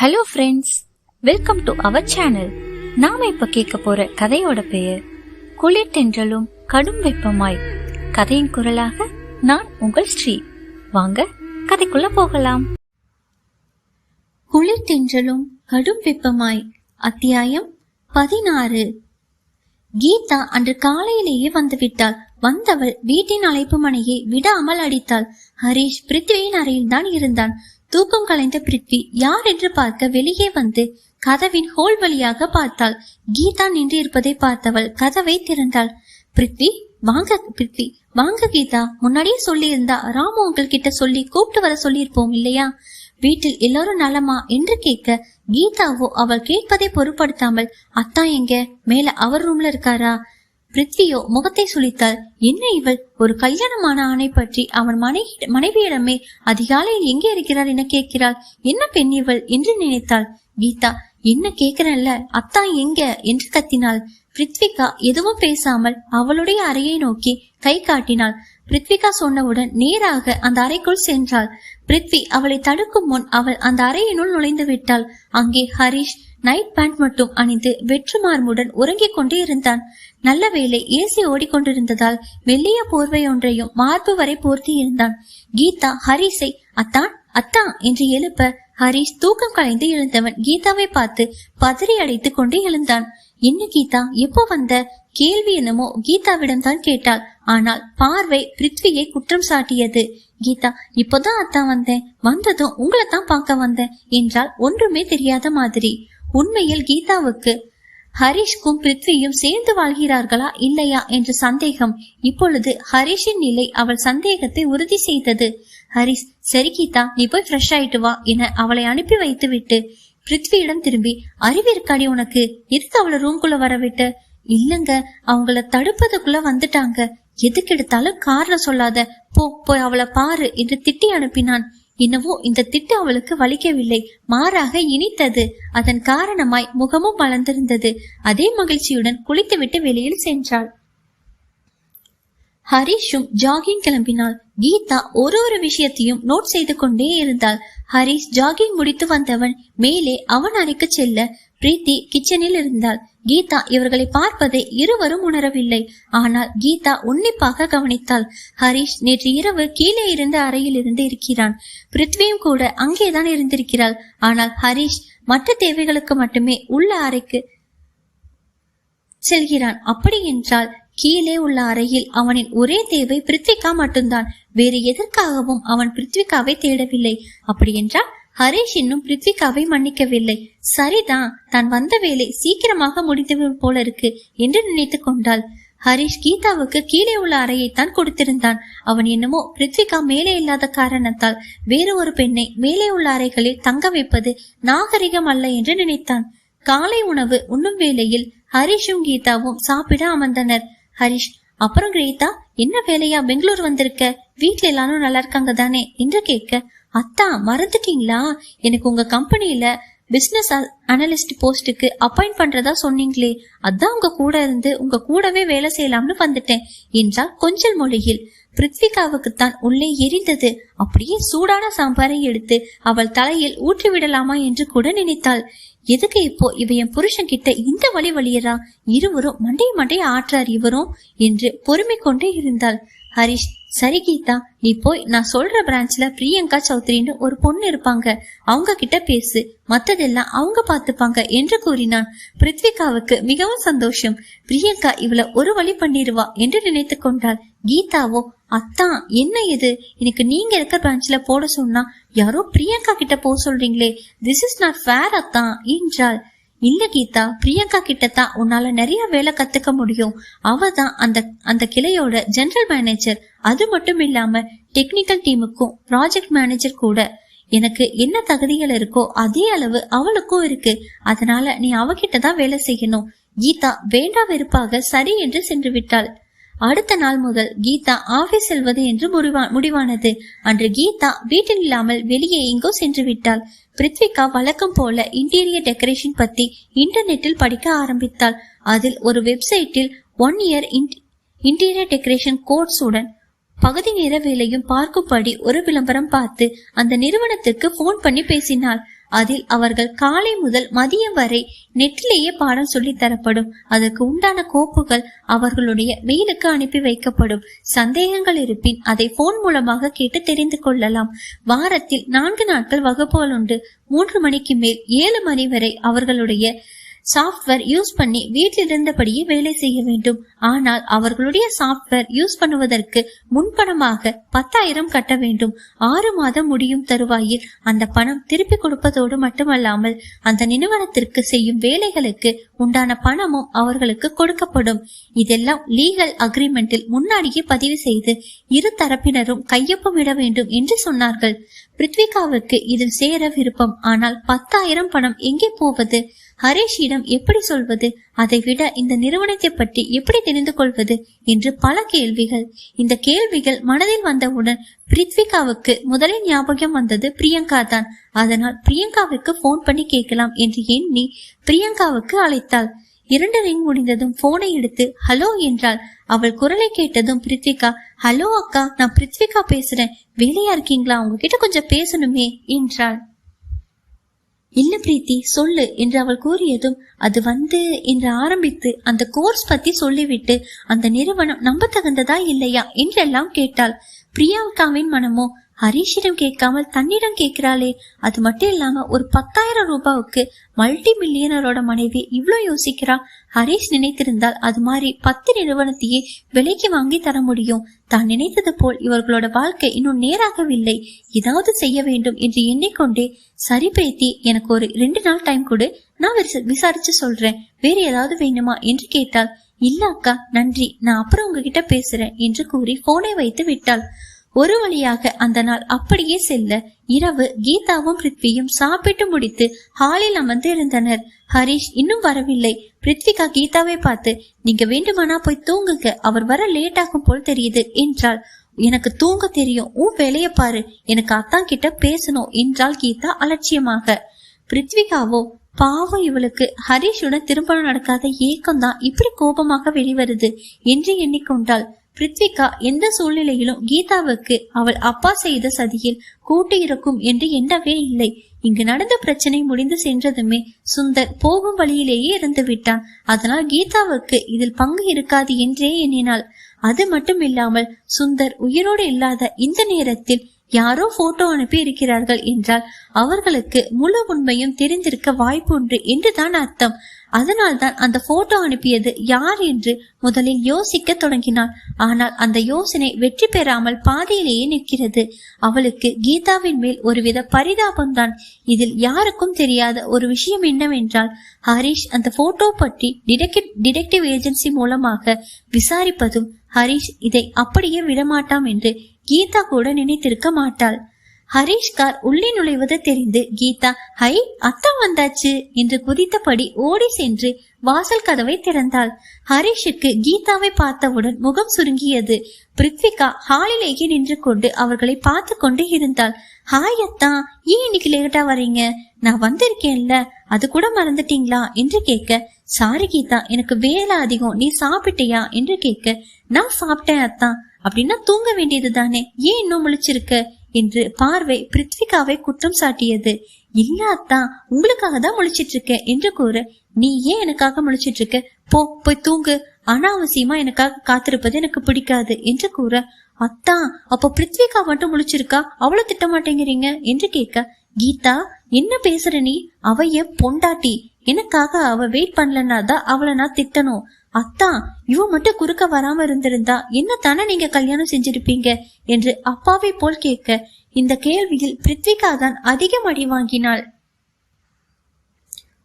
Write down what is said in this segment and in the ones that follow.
Hello friends welcome to our channel நாம இப்ப கேட்க போற கதையோட பெயர் குளிர் தென்றலும் கடும் வெப்பமாய். கதையின் குரலாக நான் உங்கள் ஸ்ரீ. வாங்க கதைக்குள்ள போகலாம். குளிர் தென்றலும் கடும் வெப்பமாய். அத்தியாயம் பதினாறு. கீதா அன்று காலையிலேயே வந்துவிட்டாள். வந்தவள் வீட்டின் அழைப்பு மனையை விடாமல் அடித்தாள். ஹரீஷ் பிருத்திவியின் அறையில் தான் இருந்தான். தூக்கம் கலைந்த பிரித்வி யார் என்று பார்க்க வெளியே வந்து கதவின் ஹோல் வழியாக பார்த்தாள். கீதா நின்று இருப்பதை பார்த்தவள் கதவை திறந்தாள். பிரித்வி வாங்க பிரித்வி வாங்க கீதா. முன்னாடியே சொல்லியிருந்தா ராமு உங்கள்கிட்ட சொல்லி கூப்பிட்டு வர சொல்லியிருப்போம் இல்லையா? வீட்டில் எல்லாரும் நலமா என்று கேட்க கீதாவோ அவள் கேட்பதை பொருட்படுத்தாமல் அத்தா எங்க? மேல அவர் ரூம்ல இருக்காரா? பிருத்வியோ முகத்தை சுளித்தாள் என்ன இவள்? ஒரு கல்யாணமான ஆணை பற்றி அவன் மனைவி மனைவியிடமே அதிகாலையில் எங்கே இருக்கிறார் என கேட்கிறாள். என்ன பெண் இவள்? என்று நினைத்தாள். கீதா என்ன கேக்குறல்ல அத்தா எங்க? என்று கத்தினாள். பிருத்விகா எதுவும் பேசாமல் அவளுடைய அறையை நோக்கி கை காட்டினாள். பிருத்விகா சொன்னவுடன் நேராக அந்த அறைக்குள் சென்றாள். பிருத்வி அவளை தடுக்கும் முன் அவள் அந்த அறையினுள் நுழைந்து விட்டாள். அங்கே ஹரிஷ் நைட் பேண்ட் மட்டும் அணிந்து வெற்று மார்புடன் உறங்கிக் கொண்டே இருந்தான். நல்ல வேளை ஏசி ஓடிக்கொண்டிருந்ததால் மெல்லிய போர்வை ஒன்றையும் மார்பு வரை போர்த்தி இருந்தான். கீதா ஹரிஸை அத்தான் அத்தா என்று எழுப்ப ஹரிஷ் தூக்கம் கலைந்து எழுந்தவன் கீதாவை பார்த்து பதறி அடைத்துக் கொண்டு எழுந்தான். என்ன கீதா எப்போ வந்த? கேள்வி என்னமோ கீதாவிடம் தான் கேட்டாள். ஆனால் பார்வை பிருத்வியை குற்றம் சாட்டியது. கீதா இப்போதான் அத்தா வந்தேன். வந்ததும் உங்களை தான் பார்க்க வந்தேன் என்றால் ஒன்றுமே தெரியாத மாதிரி. உண்மையில் கீதாவுக்கு ஹரிஷ்கும் பிருத்வியும் சேர்ந்து வாழ்கிறார்களா இல்லையா என்ற சந்தேகம். இப்பொழுது ஹரிஷின் நிலை அவள் சந்தேகத்தை உறுதி செய்தது. ஹரிஷ் சரி கீதா நீ போய் ஃப்ரெஷ் ஆயிட்டு வா என அவளை அனுப்பி வைத்து விட்டு பிருத்வியிடம் திரும்பி அறிவு உனக்கு எதுக்கு அவளை ரூம்குள்ள வரவிட்டு. இல்லங்க அவங்கள தடுப்பதுக்குள்ள வந்துட்டாங்க. எதுக்கு எடுத்தாலும் சொல்லாத. போ போய் அவளை பாரு என்று திட்டி அனுப்பினான். இன்னவோ இந்த திட்டு அவளுக்கு வலிக்கவில்லை. மாறாக இனித்தது. அதன் காரணமாய் முகமும் வளர்ந்திருந்தது. அதே மகிழ்ச்சியுடன் குளித்துவிட்டு வெளியில் சென்றாள். ஹரிஷும் ஜாகிங் கிளம்பினாள். கீதா ஒரு ஒரு விஷயத்தையும் நோட் செய்து கொண்டே இருந்தாள். ஹரிஷ் ஜாகிங் முடித்து வந்தவன் மேலே அவன் அறைக்கு செல்ல பிரீத்தி கிச்சனில் இருந்தாள். கீதா இவர்களை பார்ப்பதை இருவரும் உணரவில்லை. ஆனால் கீதா உன்னிப்பாக கவனித்தாள். ஹரிஷ் நேற்று இரவு கீழே இருந்த அறையில் இருந்து இருக்கிறான். பிருத்வியும் கூட அங்கேதான் இருந்திருக்கிறாள். ஆனால் ஹரிஷ் மற்ற தேவைகளுக்கு மட்டுமே உள்ள அறைக்கு செல்கிறான். அப்படி என்றால் கீழே உள்ள அறையில் அவனின் ஒரே தேவை பிருத்விகா மட்டும்தான். வேறு எதற்காகவும் அவன் பிருத்விகாவை தேடவில்லை. அப்படி என்றால் ஹரீஷ் இன்னும் பிருத்விகாவை மன்னிக்கவில்லை. சரிதான் தான் வந்த வேலை சீக்கிரமாக முடிந்து போல இருக்கு என்று நினைத்து கொண்டாள். ஹரிஷ் கீதாவுக்கு கீழே உள்ள அறையைத்தான் கொடுத்திருந்தான். அவன் என்னமோ பிருத்விகா மேலே இல்லாத காரணத்தால் வேறு ஒரு பெண்ணை மேலே உள்ள அறைகளில் தங்க வைப்பது நாகரிகம் அல்ல என்று நினைத்தான். காலை உணவு உண்ணும் வேளையில் ஹரிஷும் கீதாவும் சாப்பிட அமர்ந்தனர். ஹரிஷ் அப்புறம் கீதா என்ன வேலையா பெங்களூர் வந்திருக்க? வீட்ல எல்லாரும் நல்லா இருக்காங்க தானே என்று கேட்க அத்தா மறந்துட்டீங்களா? எனக்கு உங்க கம்பெனியில பிசினஸ் அனலிஸ்ட் போஸ்ட்டுக்கு அப்பாயிண்ட் பண்றதா சொன்னீங்களே. அதான் உங்க கூட இருந்து உங்க கூடவே வேலை செய்யலாம்னு வந்துட்டேன். என்றால் கொஞ்சல் மொழியில். பிருத்விகாவுக்குத்தான் உள்ளே எரிந்தது. அப்படியே சூடான சாம்பாரை எடுத்து அவள் தலையில் ஊற்றி விடலாமா என்று கூட நினைத்தாள். எதுக்கு இப்போ இவ என் புருஷன் கிட்ட இந்த வழி வழியறா? இருவரும் மண்டைய மண்டைய ஆற்றார் இவரும் என்று பொறுமை கொண்டே இருந்தாள். ஹரிஷ் சரி கீதா நீ போய் நான் சொல்ற பிரான்ச்ல பிரியங்கா சௌத்ரின்னு ஒரு பொண்ணு இருப்பாங்க. அவங்க கிட்ட பேசு. மத்ததெல்லாம் அவங்க பாத்துப்பாங்க என்று கூறினான். பிருத்விகாவுக்கு மிகவும் சந்தோஷம். பிரியங்கா இவள ஒரு வழி பண்ணிடுவா என்று நினைத்து கொண்டாள். கீதாவோ அத்தான் என்ன இது? எனக்கு நீங்க இருக்க பிரான்ச்ல போட சொன்னா யாரோ பிரியங்கா கிட்ட போக சொல்றீங்களே. திஸ் இஸ் நாட் ஃபேர் அத்தான். என்றாள். இல்ல கீதா பிரியங்கா கிட்ட தான் உன்னால நிறைய வேலை கத்துக்க முடியும். அவ தான் அந்த அந்த கிளையோட ஜெனரல் மேனேஜர் அது மட்டும் இல்லாம டெக்னிக்கல் டீமுக்கும் ப்ராஜெக்ட் மேனேஜர் கூட. எனக்கு என்ன தகுதிகள் இருக்கோ அதே அளவு அவளுக்கும் இருக்கு. அதனால நீ அவகிட்ட தான் வேலை செய்யணும். கீதா வேண்டா வெறுப்பாக சரி என்று சென்று விட்டாள். அடுத்த நாள் முதல் கீதா ஆபீஸ் செல்வது என்று முடிவானது. அன்று கீதா வீட்டில் இல்லாமல் வெளியே எங்கோ சென்று விட்டாள். பிரித்விகா வழக்கம் போல இன்டீரியர் டெக்கரேஷன் பத்தி இன்டர்நெட்டில் படிக்க ஆரம்பித்தாள். அதில் ஒரு வெப்சைட்டில் ஒன் இயர் இன்டீரியர் டெக்கரேஷன் கோர்ஸுடன் பகுதி நேர வேலையும் பார்க்கும்படி ஒரு விளம்பரம் பார்த்து அந்த நிறுவனத்துக்கு போன் பண்ணி பேசினாள். அதில் அவர்கள் காலை முதல் மதியம் வரை நெட்டிலேயே பாடம் சொல்லி தரப்படும். அதற்கு உண்டான கோப்புகள் அவர்களுடைய மெயிலுக்கு அனுப்பி வைக்கப்படும். சந்தேகங்கள் இருப்பின் அதை போன் மூலமாக கேட்டு தெரிந்து கொள்ளலாம். வாரத்தில் நான்கு நாட்கள் வகுப்புகள் உண்டு. மூன்று மணிக்கு மேல் ஏழு மணி வரை அவர்களுடைய சாஃப்ட்வேர் யூஸ் பண்ணி வீட்டில் இருந்தபடியே வேலை செய்ய வேண்டும். ஆனால் அவர்களுடைய சாஃப்ட்வேர் யூஸ் பண்ணுவதற்கு முன்பணமாக பத்தாயிரம் கட்ட வேண்டும். ஆறு மாதம் முடியும் தருவாயில் அந்த பணம் திருப்பி கொடுப்பதோடு மட்டுமல்லாமல் அந்த நிறுவனத்திற்கு செய்யும் வேலைகளுக்கு உண்டான பணமும் அவர்களுக்கு கொடுக்கப்படும். இதெல்லாம் லீகல் அக்ரிமெண்டில் முன்னாடியே பதிவு செய்து இரு தரப்பினரும் கையொப்பமிட வேண்டும் என்று சொன்னார்கள். பிருத்விகாவுக்கு இதில் சேர விருப்பம். ஆனால் பத்தாயிரம் பணம் எங்கே போவது? ஹரேஷிடம் எப்படி சொல்வது? அதை விட இந்த நிறுவனத்தை பற்றி எப்படி தெரிந்து கொள்வது? என்று பல கேள்விகள். இந்த கேள்விகள் மனதில் வந்தவுடன் பிரித்விகாவுக்கு முதலில் ஞாபகம் வந்தது பிரியங்கா தான். அதனால் பிரியங்காவுக்கு போன் பண்ணி கேட்கலாம் என்று எண்ணி பிரியங்காவுக்கு அழைத்தாள். இரண்டு ரிங் முடிந்ததும் போனை எடுத்து ஹலோ என்றாள். அவள் குரலை கேட்டதும் பிரித்விகா ஹலோ அக்கா நான் பிரித்விகா பேசுறேன். வேலையா இருக்கீங்களா? உங்ககிட்ட கொஞ்சம் பேசணுமே என்றாள். இல்ல பிரீத்தி சொல்லு என்று அவள் கூறியதும் அது வந்து என்று ஆரம்பித்து அந்த கோர்ஸ் பத்தி சொல்லிவிட்டு அந்த நிறுவனம் நம்ப தகுந்ததா இல்லையா? என்றெல்லாம் கேட்டாள். பிரியாங்காவின் மனமோ ஹரீஷிடம் கேட்காமல் தன்னிடம் கேட்கிறாளே. அது மட்டும் இல்லாம ஒரு பத்தாயிரம் ரூபாவுக்கு மல்டி மில்லியனரோட மனைவி இவ்வளோ யோசிக்கிறா. ஹரீஷ் நினைத்திருந்தால் அது மாதிரி பத்து நிறுவனத்தையே விலைக்கு வாங்கி தர முடியும். தான் நினைத்தது போல் இவர்களோட வாழ்க்கை இன்னும் நேராகவில்லை. ஏதாவது செய்ய வேண்டும் என்று எண்ணிக்கொண்டே சரி பேத்தி எனக்கு ஒரு ரெண்டு நாள் டைம் கொடு. நான் விசாரிச்சு சொல்றேன். வேற ஏதாவது வேணுமா? என்று கேட்டாள். இல்ல அக்கா நன்றி. நான் அப்புறம் உங்ககிட்ட பேசுறேன் என்று கூறி போனை வைத்து விட்டாள். ஒரு வழியாக அந்த நாள் அப்படியே செல்ல இரவு கீதாவும் பிருத்வியும் சாப்பிட்டு முடித்து ஹாலில் அமர்ந்து இருந்தனர் ஹரிஷ் இன்னும் வரவில்லை. பிருத்விகா கீதாவை பார்த்து நீங்க வேண்டுமானா போய் தூங்குங்க. அவர் வர லேட் ஆகும் போல் தெரியுது என்றாள். எனக்கு தூங்க தெரியும். உன் வேலைய பாரு. எனக்கு அத்தான் கிட்ட பேசணும் என்றாள் கீதா அலட்சியமாக. பிருத்விகாவோ பாவம் இவளுக்கு ஹரிஷுடன் திருமணம் நடக்காத ஏக்கம்தான் இப்படி கோபமாக வெளிவருது என்று எண்ணிக்கொண்டாள். பிரித்விகா எந்த சூழ்நிலையிலும் கீதாவுக்கு அவள் அப்பா செய்த சதியில் கூட்டு இருக்கும் என்று எண்ணவே இல்லை. இங்கு நடந்த பிரச்சனை முடிந்து சென்றதுமே சுந்தர் போகும் வழியிலேயே இருந்து விட்டான். அதனால் கீதாவுக்கு இதில் பங்கு இருக்காது என்றே எண்ணினாள். அது மட்டும் இல்லாமல் சுந்தர் உயிரோடு இல்லாத இந்த நேரத்தில் யாரோ போட்டோ அனுப்பி இருக்கிறார்கள் என்றால் அவர்களுக்கு முழு உண்மையும் தெரிந்திருக்க வாய்ப்பு உண்டு என்றுதான் அர்த்தம். அதனால்தான் அந்த போட்டோ அனுப்பியது யார் என்று முதலில் யோசிக்க தொடங்கினாள். ஆனால் அந்த யோசனை வெற்றி பெறாமல் பாதியிலேயே நிற்கிறது. அவளுக்கு கீதாவின் மேல் ஒருவித பரிதாபம்தான். இதில் யாருக்கும் தெரியாத ஒரு விஷயம் என்னவென்றால் ஹரிஷ் அந்த போட்டோ பற்றி டிடெக்டிவ் ஏஜென்சி மூலமாக விசாரிப்பதும் ஹரிஷ் இதை அப்படியே விடமாட்டாம் என்று கீதா கூட நினைத்திருக்க மாட்டாள். ஹரீஷ் கார் உள்ளே நுழைவது தெரிந்து கீதா ஹை அத்தா வந்தாச்சு என்று குதித்தபடி ஓடி சென்று வாசல் கதவை திறந்தாள். ஹரீஷுக்கு கீதாவை பார்த்தவுடன் முகம் சுருங்கியது. பிருத்விகா ஹாலிலேயே நின்று கொண்டு அவர்களை பார்த்து கொண்டு இருந்தாள். ஹாய் அத்தா ஏன் இன்னைக்கு லேட்டா வரீங்க நான் வந்திருக்கேன்ல அது கூட மறந்துட்டீங்களா? என்று கேட்க சாரி கீதா எனக்கு வேலை அதிகம். நீ சாப்பிட்டியா? என்று கேட்க நான் சாப்பிட்டேன் அத்தா. அப்படின்னா தூங்க வேண்டியது தானே ஏன் இன்னும் முழிச்சிருக்க? என்று பார்வை பிருத்விகாவை குற்றம் சாட்டியது. இல்ல அத்தான் உங்களுக்காக தான் முழிச்சிட்டு இருக்க என்று கூற நீ ஏன் எனக்காக முழிச்சிட்டு இருக்க போ போய் தூங்கு. அனாவசியமா எனக்காக காத்திருப்பது எனக்கு பிடிக்காது என்று கூற அத்தா அப்ப பிருத்விகா மட்டும் முழிச்சிருக்கா? அவ்வளவு திட்ட மாட்டேங்கிறீங்க என்று கேட்க கீதா என்ன பேசுற நீ? அவ என் பொண்டாட்டி. எனக்காக அவ வெயிட் பண்ணலன்னா தான் அவளை நான் திட்டணும். அத்தா இவ மட்டும் குறுக்க வராம இருந்திருந்தா என்ன தானே நீங்க கல்யாணம் செஞ்சிருப்பீங்க? என்று அப்பாவை போல் கேட்க இந்த கேள்வியில் பிருத்விகா தான் அதிகம் அடி வாங்கினாள்.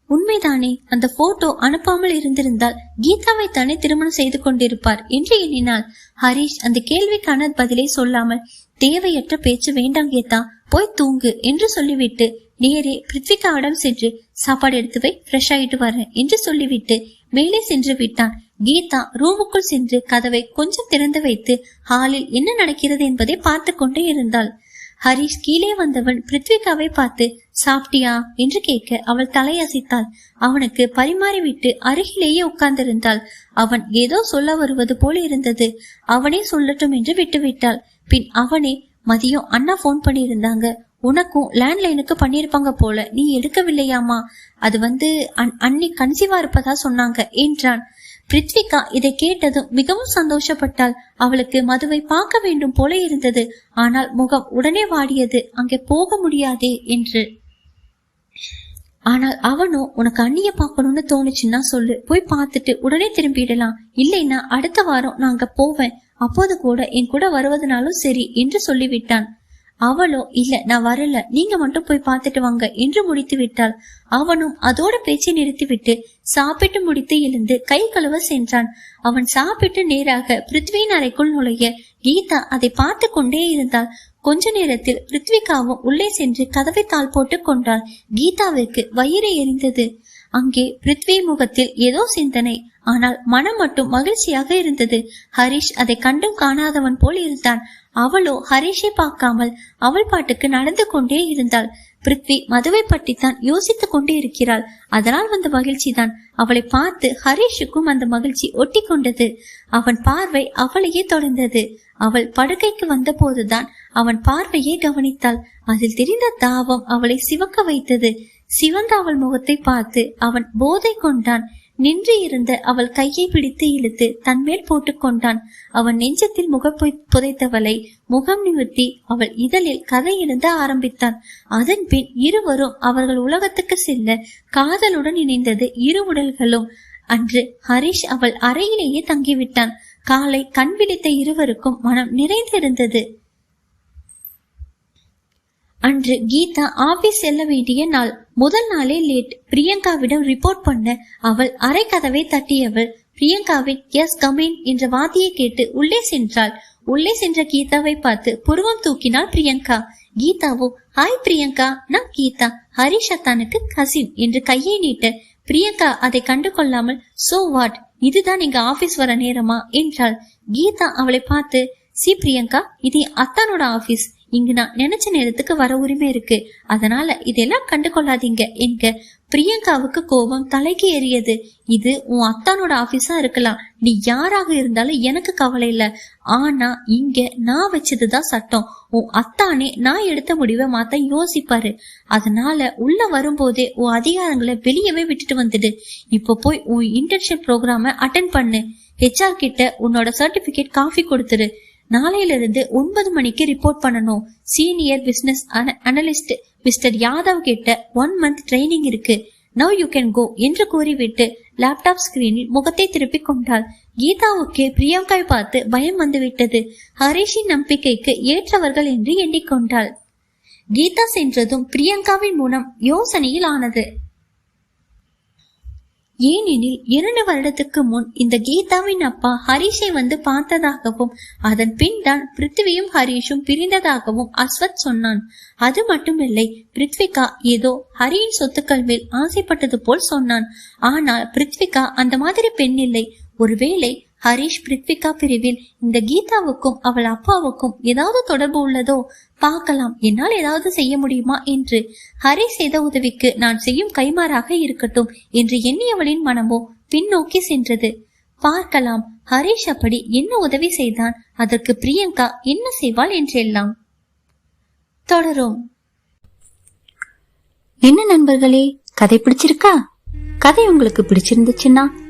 உண்மைதானே அந்த போட்டோ அனுப்பாமல் இருந்திருந்தால் கீதாவை தானே திருமணம் செய்து கொண்டிருப்பார் என்று எண்ணினாள். ஹரீஷ் அந்த கேள்விக்கான பதிலை சொல்லாமல் தேவையற்ற பேச்சு வேண்டாம் கீதா போய் தூங்கு என்று சொல்லிவிட்டு நேரே பிருத்விகாவிடம் சென்று சாப்பாடு எடுத்து போய் ஃப்ரெஷ் ஆயிட்டு வரேன் என்று சொல்லிவிட்டு மேலே சென்று விட்டான். கீதா ரூமுக்குள் சென்று கதவை கொஞ்சம் திறந்து வைத்து ஹாலில் என்ன நடக்கிறது என்பதை பார்த்து கொண்டே இருந்தாள். ஹரிஷ் கீழே வந்தவன் பிருத்விகாவை பார்த்து சாப்பிட்டியா? என்று கேட்க அவள் தலையசைத்தாள். அவனுக்கு பரிமாறிவிட்டு அருகிலேயே உட்கார்ந்திருந்தாள். அவன் ஏதோ சொல்ல வருவது போல இருந்தது. அவனே சொல்லட்டும் என்று விட்டுவிட்டாள். பின் அவனே மதியம் அண்ணா போன் பண்ணியிருந்தாங்க. உனக்கும் லேண்ட்லைனுக்கு பண்ணியிருப்பாங்க போல. நீ எடுக்கவில்லையாமா? அது வந்து அன்னி கன்சீவா இருப்பதா சொன்னாங்க. என்றான். பிரித்விகா இதை கேட்டதும் மிகவும் சந்தோஷப்பட்டாள். அவளுக்கு மதுவை பார்க்க வேண்டும் போல இருந்தது. ஆனால் முகம் உடனே வாடியது. அங்கே போக முடியாதே என்று. ஆனால் அவனும் உனக்கு அண்ணிய பார்க்கணும்னு தோணுச்சுன்னா சொல்லு. போய் பார்த்துட்டு உடனே திரும்பிடலாம். இல்லைன்னா அடுத்த வாரம் நான் அங்க போவேன். அப்போது கூட என் கூட வருவதனாலும் சரி என்று சொல்லிவிட்டான். அவளோ இல்ல நான் வரல. நீங்க மட்டும் போய் பார்த்துட்டு வாங்க. என்று முடித்து விட்டாள். அவனும் அதோட பேச்சை நிறுத்திவிட்டு சாப்பிட்டு முடித்து எழுந்து கை கழுவ சென்றான். அவன் சாப்பிட்டு நேராக பிருத்வியின் அறைக்குள் நுழைய கீதா அதை பார்த்து கொண்டே இருந்தாள். கொஞ்ச நேரத்தில் பிருத்விகாவும் உள்ளே சென்று கதவை தாள் போட்டு கொண்டாள். கீதாவிற்கு வயிறு எரிந்தது. அங்கே பிருத்வி முகத்தில் ஏதோ சிந்தனை ஆனால் மனம் மட்டும் மகிழ்ச்சியாக இருந்தது. ஹரிஷ் அதை கண்டும் காணாதவன் போல் இருந்தான். அவளோ ஹரிஷை பார்க்காமல் அவள் பாட்டுக்கு நடந்து கொண்டே இருந்தாள். பிருத்வி மதுவை பற்றித்தான் யோசித்துக் கொண்டே இருக்கிறாள். அதனால் வந்த மகிழ்ச்சி தான் அவளை பார்த்து ஹரிஷுக்கும் அந்த மகிழ்ச்சி ஒட்டி கொண்டது. அவன் பார்வை அவளையே தொடர்ந்தது அவள் படுக்கைக்கு வந்த போதுதான் அவன் பார்வையை கவனித்தாள். அதில் தெரிந்த தாவம் அவளை சிவக்க வைத்தது. சிவந்த அவள் முகத்தை பார்த்து அவன் போதை கொண்டான். நின்று இருந்த அவள் கையை பிடித்து இழுத்து தன்மேல் போட்டுக் கொண்டான். அவன் நெஞ்சத்தில் முகம் புதைத்தவளை முகம் நிமிர்த்தி அவள் இதழில் கதை எழுத ஆரம்பித்தான். அதன் பின் இருவரும் அவர்கள் உலகத்துக்கு செல்ல காதலுடன் இணைந்தது இரு உடல்களும். அன்று ஹரிஷ் அவள் அறையிலேயே தங்கிவிட்டான். காலை கண் விழித்த இருவருக்கும் மனம் நிறைந்திருந்தது. அன்று கீதா ஆபீஸ் செல்ல வேண்டிய நாள். முதல் நாளே லேட் பிரியங்காவிடம் ரிப்போர்ட் பண்ண அவள் அரை கதவை தட்டியவள். பிரியங்காவின் எஸ் கமின் என்ற வார்த்தையை கேட்டு உள்ளே சென்றாள். உள்ளே சென்ற கீதாவை பார்த்து புருவம் தூக்கினாள் பிரியங்கா. கீதாவோ ஹாய் பிரியங்கா. நான் கீதா. ஹரிஷ் அத்தானுக்கு கசின் என்று கையை நீட்ட பிரியங்கா அதை கண்டு கொள்ளாமல் சோ வாட் இதுதான் எங்க ஆபீஸ் வர நேரமா? என்றாள். கீதா அவளை பார்த்து சி பிரியங்கா இது அத்தானோட ஆபீஸ் இங்கு நான் நினைச்ச நேரத்துக்கு வர உரிமை இருக்கு. அதனால இதெல்லாம் கண்டு கொள்ளாதீங்க என்க பிரியங்காவுக்கு கோபம் தலைக்கு ஏறியது. இது உன் அத்தானோட ஆபீஸா இருக்கலாம். நீ யாராக இருந்தாலும் எனக்கு கவலை இல்ல. ஆனா இங்க நான் வச்சதுதான் சட்டம். உன் அத்தானே நான் எடுத்த முடிவை மாத்த யோசிப்பாரு. அதனால உள்ள வரும்போதே உன் அதிகாரங்களை வெளியவே விட்டுட்டு வந்துடு. இப்போ போய் உன் இன்டர்ன்ஷிப் ப்ரோக்ராம அட்டன் பண்ணு. ஹெச்ஆர் கிட்ட உன்னோட சர்டிபிகேட் காஃபி கொடுத்துரு. நாளையிலிருந்து ஒன்பது மணிக்கு ரிப்போர்ட் பண்ணணும். Senior business analyst mister Yadav கிட்ட ஒன் மந்த் ட்ரைனிங் இருக்கு. நவ் யூ கேன் கோ என்று கூறிவிட்டு லேப்டாப் ஸ்கிரீனில் முகத்தை திருப்பிக் கொண்டாள். கீதாவுக்கு பிரியங்காய் பார்த்து பயம் வந்துவிட்டது. ஹரிஷின் நம்பிக்கைக்கு ஏற்றவர்கள் என்று எண்ணிக்கொண்டாள் கீதா சென்றதும் பிரியங்காவின் மூலம் யோசனையில் ஆனது. ஏனெனில் இரண்டு வருடத்துக்கு முன் இந்த கீதாவின் அப்பா ஹரிஷை வந்து பார்த்ததாகவும் அதன் பின் தான் பிருத்திவியும் ஹரிஷும் பிரிந்ததாகவும் அஸ்வத் சொன்னான். அது மட்டுமில்லை பிருத்விகா ஏதோ ஹரியின் சொத்துக்கள் மேல் ஆசைப்பட்டது போல் சொன்னான். ஆனால் பிருத்விகா அந்த மாதிரி பெண் இல்லை. ஒருவேளை ஹரிஷ் பிரித்விகா பிரிவில் இந்த கீதாவுக்கும் அவள் அப்பாவுக்கும் ஏதாவது தொடர்பு உள்ளதோ பார்க்கலாம். என்னால் ஏதாவது செய்ய முடியுமா என்று ஹரீஷ் செய்த உதவிக்கு நான் செய்யும் கைமாறாக இருக்கட்டும் என்று எண்ணியவளின் மனமோ பின்னோக்கி சென்றது. பார்க்கலாம். ஹரிஷ் அப்படி என்ன உதவி செய்தான்? அதற்கு பிரியங்கா என்ன செய்வாள் என்றெல்லாம். தொடரும். என்ன நண்பர்களே கதை பிடிச்சிருக்கா? கதை உங்களுக்கு பிடிச்சிருந்துச்சுன்னா